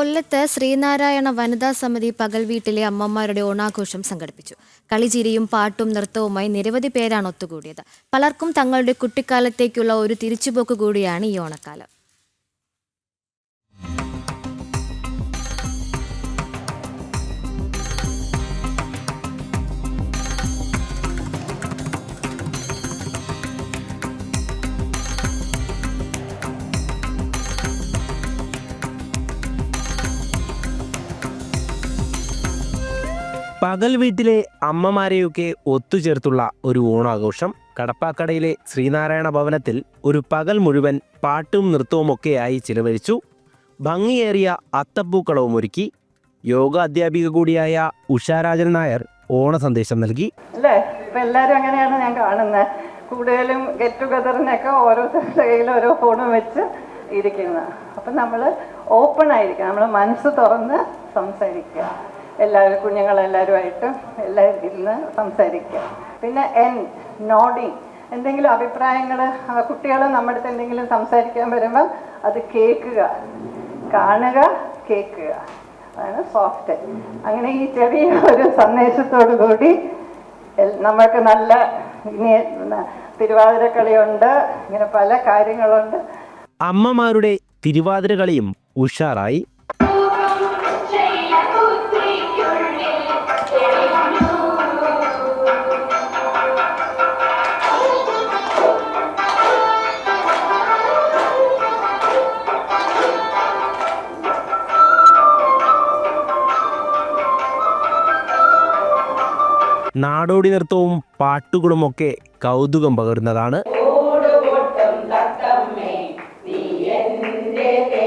കൊല്ലത്ത് ശ്രീനാരായണ വനിതാ സമിതി പകൽ വീട്ടിലെ അമ്മമാരുടെ ഓണാഘോഷം സംഘടിപ്പിച്ചു. കളിചിരിയും പാട്ടും നൃത്തവുമായി നിരവധി പേരാണ് ഒത്തുകൂടിയത്. പലർക്കും തങ്ങളുടെ കുട്ടിക്കാലത്തേക്കുള്ള ഒരു തിരിച്ചുപോക്ക് കൂടിയാണ് ഈ ഓണക്കാലം. പകൽ വീട്ടിലെ അമ്മമാരെയൊക്കെ ഒത്തുചേർത്തുള്ള ഒരു ഓണാഘോഷം കടപ്പാക്കടയിലെ ശ്രീനാരായണ ഭവനത്തിൽ ഒരു പകൽ മുഴുവൻ പാട്ടും നൃത്തവുമൊക്കെയായി ചിലവഴിച്ചു. ഭംഗിയേറിയ അത്തപ്പൂക്കളവും ഒരുക്കി യോഗ അധ്യാപിക കൂടിയായ ഉഷാരാജൻ നായർ ഓണ സന്ദേശം നൽകി. അല്ലേ? ഇപ്പൊ എല്ലാരും അങ്ങനെയാണ് ഞാൻ കാണുന്നത് കൂടുതലും ഗെറ്റ് ടുഗദറിനൊക്കെ ഓരോ കയ്യിൽ ഓരോ ഫോണും വെച്ച് ഇരിക്കുന്നത് അപ്പം നമ്മൾ ഓപ്പൺ ആയിരിക്കണം. നമ്മൾ മനസ്സ് തുറന്ന് സംസാരിക്കുക എല്ലാവരും കുഞ്ഞുങ്ങളെല്ലാവരുമായിട്ട് എല്ലാവരും ഇരുന്ന് സംസാരിക്കുക പിന്നെ എൻ നോഡിങ് എന്തെങ്കിലും അഭിപ്രായങ്ങൾ കുട്ടികൾ നമ്മുടെ അടുത്ത് എന്തെങ്കിലും സംസാരിക്കാൻ വരുമ്പോൾ അത് കേൾക്കുക. കാണുക കേൾക്കുക. അതാണ് സോഫ്റ്റ് അങ്ങനെ ഈ ചെറിയ ഒരു സന്ദേശത്തോടു കൂടി നമുക്ക് നല്ല ഇനി തിരുവാതിര കളിയുണ്ട്. ഇങ്ങനെ പല കാര്യങ്ങളുണ്ട്. അമ്മമാരുടെ തിരുവാതിര കളിയും ഉഷാറായി. നാടോടി നൃത്തവും പാട്ടുകളും ഒക്കെ കൗതുകം പകരുന്നതാണ്. മേലേ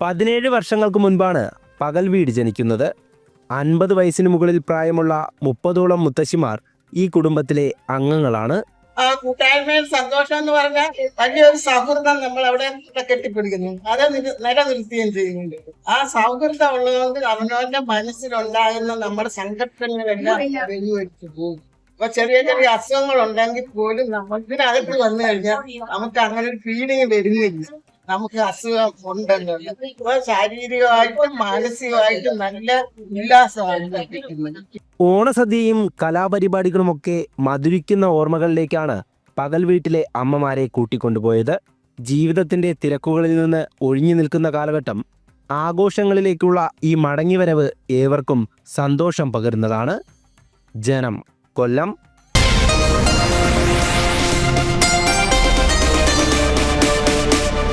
പതിനേഴ് വർഷങ്ങൾക്ക് മുൻപാണ് പകൽ വീട് ജനിക്കുന്നത്. അൻപത് വയസ്സിന് മുകളിൽ പ്രായമുള്ള മുപ്പതോളം മുത്തശ്ശിമാർ ഈ കുടുംബത്തിലെ അംഗങ്ങളാണ്. ആ കൂട്ടായ്മയിൽ സന്തോഷം എന്ന് പറഞ്ഞാൽ വലിയൊരു സൗഹൃദം നമ്മൾ അവിടെ കെട്ടിപ്പിടിക്കുന്നു. അത് നില- നിലനിർത്തുകയും ചെയ്യുന്നുണ്ട്. ആ സൗഹൃദം ഉള്ളതുകൊണ്ട് അവനവന്റെ മനസ്സിലുണ്ടാകുന്ന നമ്മുടെ സംഘടനകളെല്ലാം വെല്ലുവിളിച്ചു പോകും. ഇപ്പൊ ചെറിയ ചെറിയ അസുഖങ്ങൾ ഉണ്ടെങ്കിൽ പോലും നമ്മൾ ഇതിനകത്ത് വന്നു കഴിഞ്ഞാൽ നമുക്ക് അങ്ങനെ ഒരു ഫീലിംഗ് വരുന്നില്ല. നമുക്ക് അസുഖം ഉണ്ടല്ലോ ഇപ്പൊ ശാരീരികമായിട്ടും മാനസികമായിട്ടും നല്ല ഉല്ലാസമാണ് ലഭിക്കുന്നത്. ഓണസദ്യയും കലാപരിപാടികളുമൊക്കെ മധുരിക്കുന്ന ഓർമ്മകളിലേക്കാണ് പകൽ വീട്ടിലെ അമ്മമാരെ കൂട്ടിക്കൊണ്ടുപോയത്. ജീവിതത്തിന്റെ തിരക്കുകളിൽ നിന്ന് ഒഴിഞ്ഞു നിൽക്കുന്ന കാലഘട്ടം ആഘോഷങ്ങളിലേക്കുള്ള ഈ മടങ്ങിവരവ് ഏവർക്കും സന്തോഷം പകരുന്നതാണ്. ജനം കൊല്ലം.